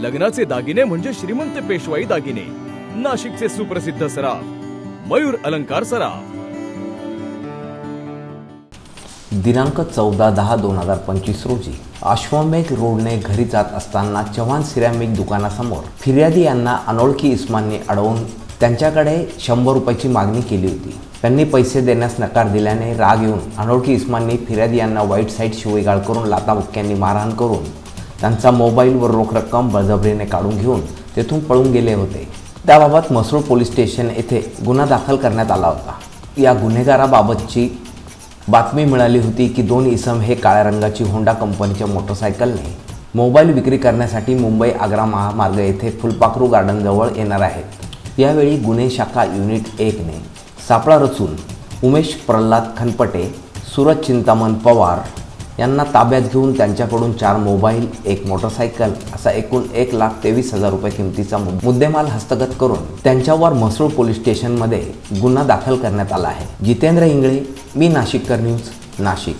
लग्नाचे दागिने म्हणजे श्रीमंत पेशवाई दागिने. नाशिकचे सुप्रसिद्ध सराफ मयूर अलंकार सराफ. दिनांक चौदा दहा दोन हजार पंचवीस रोजी अश्वमेघ रोडने घरी जात असताना चव्हाण सिरॅमिक दुकानासमोर फिर्यादी यांना अनोळखी इस्मांनी अडवून त्यांच्याकडे शंभर रुपयाची मागणी केली होती. त्यांनी पैसे देण्यास नकार दिल्याने राग येऊन अनोळखी इस्माननी फिर्यादी यांना वाईट साईड शिवेगाळ करून लाताबुक्क्यांनी मारहाण करून त्यांचा मोबाईलवर रोख रक्कम बळजबरीने काढून घेऊन तेथून पळून गेले होते. त्याबाबत मसरूळ पोलीस स्टेशन येथे गुन्हा दाखल करण्यात आला होता. या गुन्हेगाराबाबतची बातमी मिळाली होती की दोन इसम हे काळ्या रंगाची होंडा कंपनीच्या मोटरसायकलने मोबाईल विक्री करण्यासाठी मुंबई आग्रा महामार्ग येथे फुलपाखरू गार्डनजवळ येणार आहेत. यावेळी गुन्हे शाखा युनिट एकने सापळा रचून उमेश प्रल्हाद खनपटे सूरज चिंतामण पवार यांना ताब्यात घेऊन त्यांच्याकडून चार मोबाईल एक मोटरसायकल असा एकूण एक लाख तेवीस हजार रुपये किमतीचा मुद्देमाल हस्तगत करून त्यांच्यावर म्हसरूळ पोलीस स्टेशनमध्ये गुन्हा दाखल करण्यात आला आहे. जितेंद्र इंगळे मी नाशिककर न्यूज नाशिक.